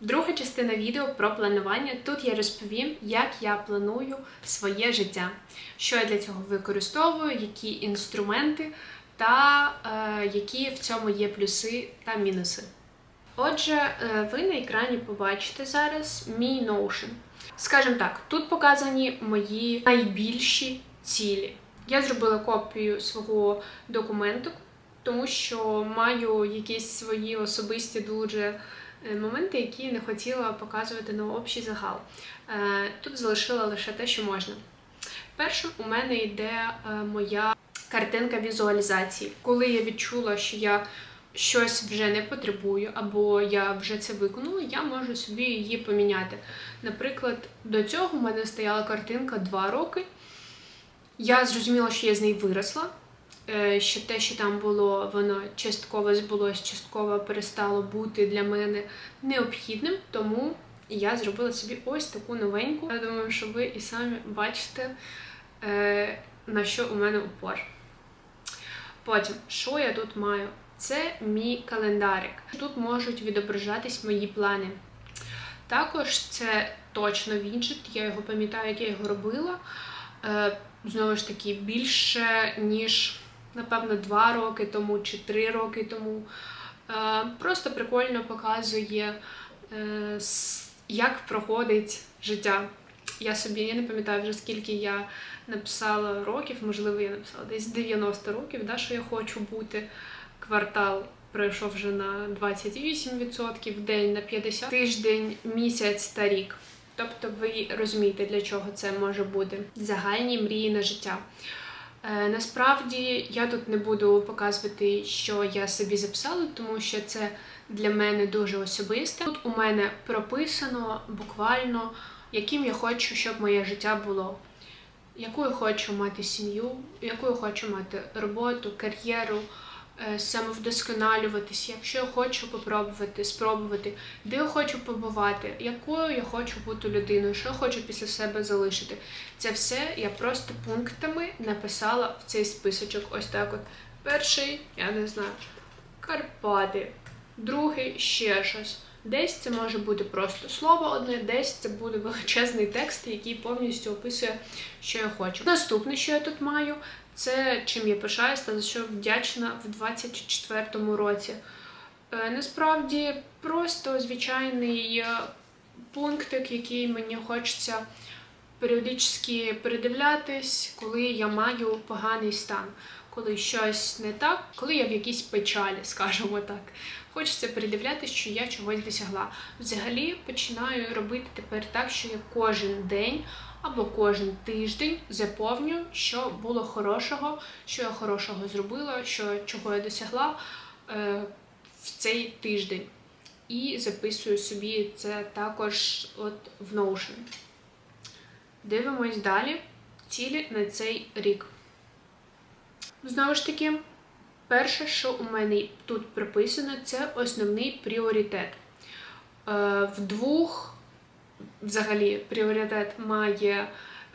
Друга частина відео про планування. Тут я розповім, як я планую своє життя, що я для цього використовую, які інструменти та е, які в цьому є плюси та мінуси. Отже, е, ви на екрані побачите зараз мій Notion. Скажімо так, тут показані мої найбільші цілі. Я зробила копію свого документу, тому що маю якісь свої особисті дуже моменти, які не хотіла показувати на общий загал. Е, Тут залишила лише те, що можна. Першим у мене йде е, моя картинка візуалізації. Коли я відчула, що я щось вже не потребую, або я вже це виконала, я можу собі її поміняти. Наприклад, до цього в мене стояла картинка 2 роки. Я зрозуміла, що я з неї виросла. Е, Що те, що там було, воно частково збулось, частково перестало бути для мене необхідним, тому я зробила собі ось таку новеньку. Я думаю, що ви і самі бачите, е, на що у мене упор. Потім, що я тут маю? Це мій календарик. Тут можуть відображатись мої плани. Також це точно віджит, я його пам'ятаю, як я його робила. Е, Знову ж таки, більше, ніж, напевно, два роки тому чи три роки тому. Е, Просто прикольно показує, е, як проходить життя. Я собі я не пам'ятаю вже скільки я написала років, можливо, я написала десь 90 років, да, що я хочу бути. Квартал пройшов вже на 28%, день на 50%, тиждень, місяць та рік. Тобто ви розумієте, для чого це може бути загальні мрії на життя. Е, насправді я тут не буду показувати, що я собі записала, тому що це для мене дуже особисте. Тут у мене прописано буквально, яким я хочу, щоб моє життя було. Яку я хочу мати сім'ю, яку я хочу мати роботу, кар'єру, е, самовдосконалюватися, якщо я хочу попробувати, спробувати, де я хочу побувати, якою я хочу бути людиною, що я хочу після себе залишити. Це все я просто пунктами написала в цей списочок. Ось так от. Перший, я не знаю, Карпати, другий ще щось. Десь це може бути просто слово одне, десь це буде величезний текст, який повністю описує, що я хочу. Наступне, що я тут маю, це чим я пишаюсь та за що вдячна в 24-му році. Е, Насправді просто звичайний е, пунктик, який мені хочеться періодично передивлятись, коли я маю поганий стан, коли щось не так, коли я в якійсь печалі, скажімо так. Хочеться передивлятись, що я чогось досягла. Взагалі починаю робити тепер так, що я кожен день або кожен тиждень заповню, що було хорошого, що я хорошого зробила, що чого я досягла е, в цей тиждень. І записую собі це також от в Notion. Дивимось далі. Цілі на цей рік. Знову ж таки, перше, що у мене тут прописано, це основний пріоритет. Е, В двох, взагалі, пріоритет має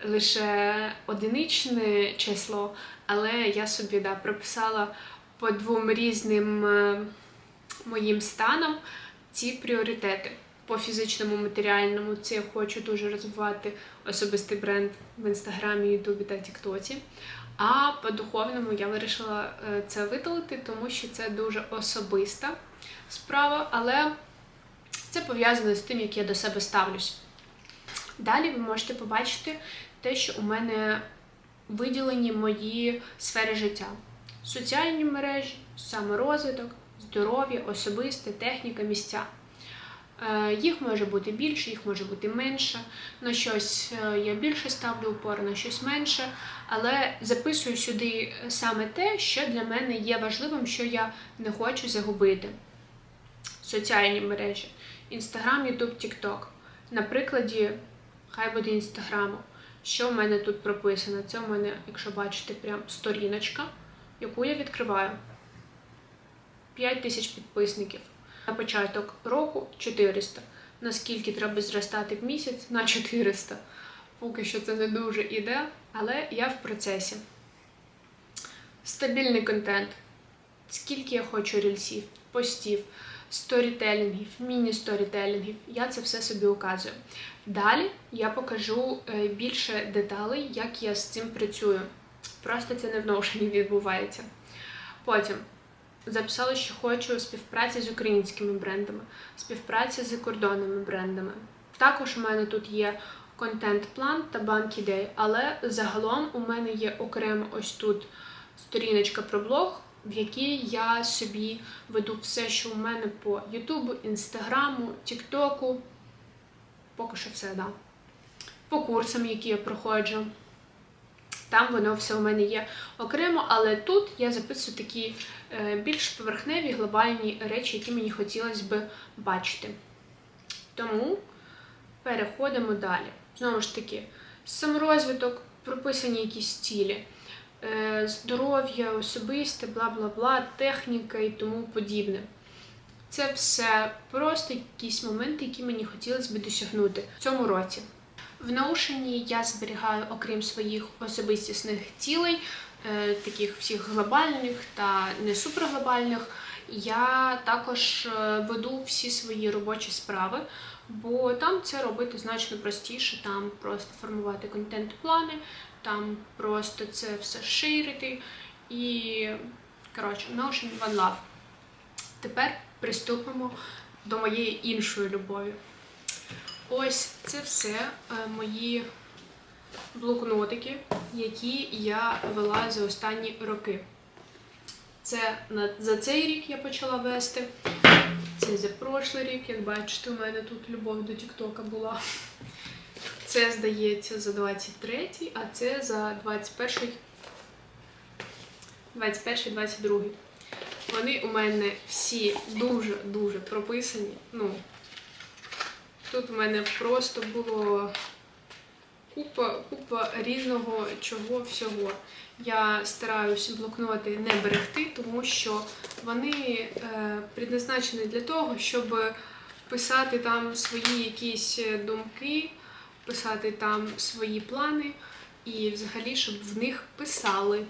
лише одиничне число, але я собі да, прописала по двом різним е, моїм станам ці пріоритети. По фізичному, матеріальному це я хочу дуже розвивати особистий бренд в інстаграмі, Ютубі та Тіктоці. А по духовному я вирішила е, це видалити, тому що це дуже особиста справа, але це пов'язано з тим, як я до себе ставлюсь. Далі ви можете побачити те, що у мене виділені мої сфери життя: соціальні мережі, саморозвиток, здоров'я, особисте, техніка, місця. Е, Їх може бути більше, їх може бути менше. На щось е, я більше ставлю упор, на щось менше. Але записую сюди саме те, що для мене є важливим, що я не хочу загубити. Соціальні мережі: Інстаграм, Ютуб, Тікток. На прикладі, хай буде інстаграму. Що в мене тут прописано? Це у мене, якщо бачите, прям сторіночка, яку я відкриваю. 5 тисяч підписників. На початок року 400. Наскільки треба зростати в місяць? На 400. Поки що це не дуже іде, але я в процесі. Стабільний контент. Скільки я хочу рільсів, постів, сторітелінгів, міні-сторітелінгів. Я це все собі указую. Далі я покажу е, більше деталей, як я з цим працюю. Просто це не в Notion відбувається. Потім записала, що хочу співпраці з українськими брендами, співпраці з закордонними брендами. Також у мене тут є контент-план та банк ідей, але загалом у мене є окремо ось тут сторіночка про блог, в якій я собі веду все, що у мене по Ютубу, Інстаграму, Тіктоку. Поки що все, да. По курсам, які я проходжу. Там воно все у мене є окремо, але тут я записую такі е, більш поверхневі глобальні речі, які мені хотілося би бачити. Тому переходимо далі. Знову ж таки, саморозвиток, прописані якісь цілі, здоров'я, особисте, бла бла бла, техніка і тому подібне. Це все просто якісь моменти, які мені хотілося б досягнути в цьому році. В Notion я зберігаю, окрім своїх особистісних цілей, е, таких всіх глобальних та не суперглобальних, я також е, веду всі свої робочі справи, бо там це робити значно простіше, там просто формувати контент-плани, там просто це все ширити і коротше, Notion One Love. Тепер приступимо до моєї іншої любові. Ось це все е, мої блокнотики, які я вела за останні роки. Це за цей рік я почала вести. Це за прошлий рік, як бачите, у мене тут любов до Тіктока була. Це, здається, за 23-й, а це за 21-й, 21-22. Вони у мене всі дуже-дуже прописані. Ну, тут у мене просто було купа, купа різного чого всього. Я стараюся блокноти не берегти, тому що вони е, предназначені для того, щоб писати там свої якісь думки, писати там свої плани і взагалі, щоб в них писали.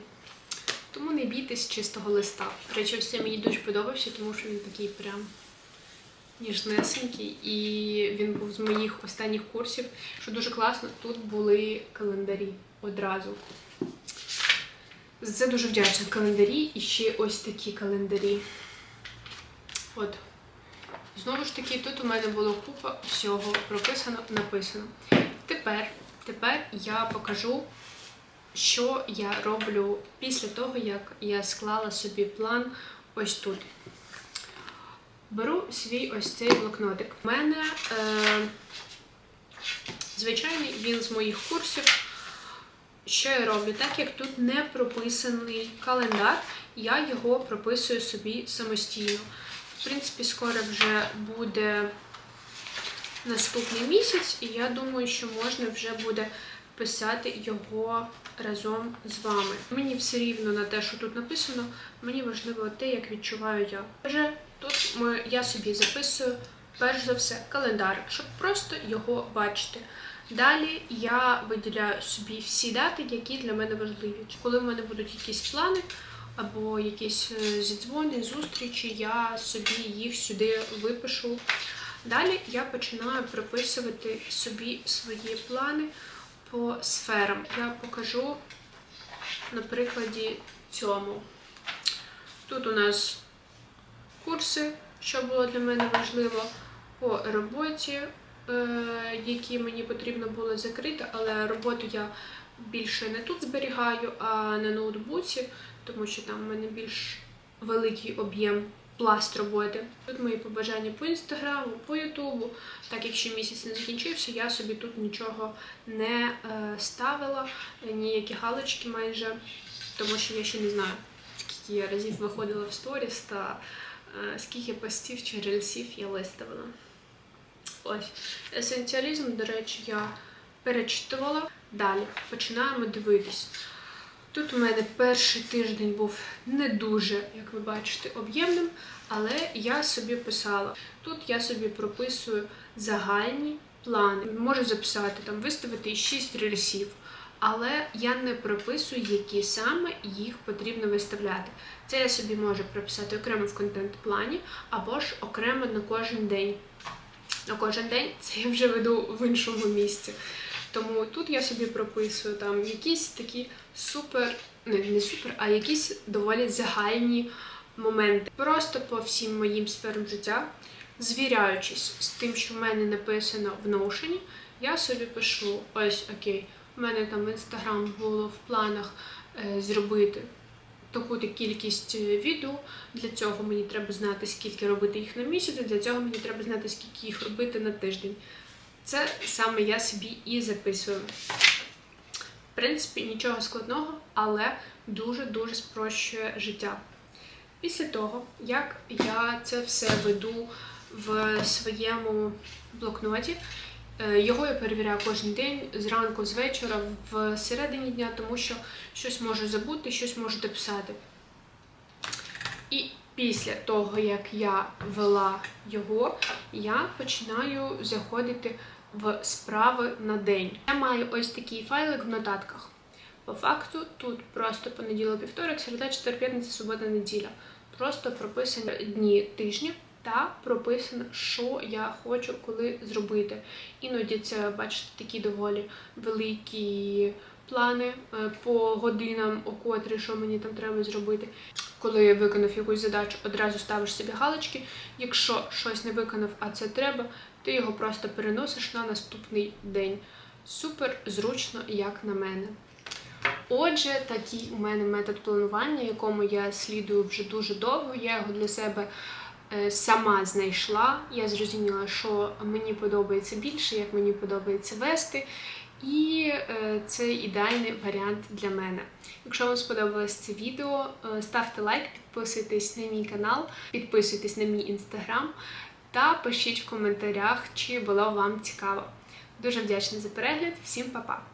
Тому не бійтесь чистого листа. До речі, ось це мені дуже подобався, тому що він такий прям ніжнесенький. І він був з моїх останніх курсів. Що дуже класно, тут були календарі одразу. За це дуже вдячна календарі і ще ось такі календарі. От. Знову ж таки, тут у мене було купа всього прописано, написано. Тепер, тепер я покажу що я роблю після того, як я склала собі план ось тут. Беру свій ось цей блокнотик. У мене е, звичайний він з моїх курсів. Що я роблю? Так як тут не прописаний календар, я його прописую собі самостійно. В принципі, скоро вже буде наступний місяць, і я думаю, що можна вже буде писати його разом з вами. Мені все рівно на те, що тут написано, мені важливо те, як відчуваю я. Отже, тут ми, я собі записую, перш за все, календар, щоб просто його бачити. Далі я виділяю собі всі дати, які для мене важливі. Коли в мене будуть якісь плани або якісь е, зідзвони, зустрічі, я собі їх сюди випишу. Далі я починаю прописувати собі свої плани по сферам. Я покажу на прикладі цьому. Тут у нас курси, що було для мене важливо, по роботі, е, які мені потрібно було закрити, але роботу я більше не тут зберігаю, а на ноутбуці, тому що там в мене більш великий об'єм пласт роботи. Тут мої побажання по інстаграму, по ютубу. Так як ще місяць не закінчився, я собі тут нічого не е, ставила, ніякі галочки майже, тому що я ще не знаю, скільки я разів виходила в сторіс та е, скільки постів чи рельсів я виставила. Ось. Есенціалізм, до речі, я перечитувала. Далі починаємо дивитись. Тут у мене перший тиждень був не дуже, як ви бачите, об'ємним, але я собі писала. Тут я собі прописую загальні плани. Можу записати, там, виставити 6 рельсів, але я не прописую, які саме їх потрібно виставляти. Це я собі можу прописати окремо в контент-плані або ж окремо на кожен день. На кожен день це я вже веду в іншому місці. Тому тут я собі прописую там якісь такі супер, не, не супер, а якісь доволі загальні моменти. Просто по всім моїм сферам життя, звіряючись з тим, що в мене написано в Notion, я собі пишу: ось окей, у мене там в інстаграм було в планах е, зробити таку-то кількість е, відео. Для цього мені треба знати, скільки робити їх на місяць, для цього мені треба знати, скільки їх робити на тиждень. Це саме я собі і записую. В принципі, нічого складного, але дуже-дуже спрощує життя. Після того, як я це все веду в своєму блокноті, е, його я перевіряю кожен день зранку, з вечора, в середині дня, тому що щось можу забути, щось можу дописати. І після того, як я вела його, я починаю заходити в справи на день. Я маю ось такий файлик в нотатках. По факту тут просто понеділок, вівторок, середа, четвер, п'ятниця, субота, неділя. Просто прописані дні тижня та прописано, що я хочу коли зробити. Іноді це, бачите, такі доволі великі плани е, по годинам, о котрі, що мені там треба зробити. Коли виконав якусь задачу, одразу ставиш собі галочки. Якщо щось не виконав, а це треба, ти його просто переносиш на наступний день. Супер зручно, як на мене. Отже, такий у мене метод планування, якому я слідую вже дуже довго. Я його для себе е, сама знайшла. Я зрозуміла, що мені подобається більше, як мені подобається вести. І е, це ідеальний варіант для мене. Якщо вам сподобалось це відео, е, ставте лайк, підписуйтесь на мій канал, підписуйтесь на мій інстаграм та пишіть в коментарях, чи було вам цікаво. Дуже вдячна за перегляд. Всім па-па!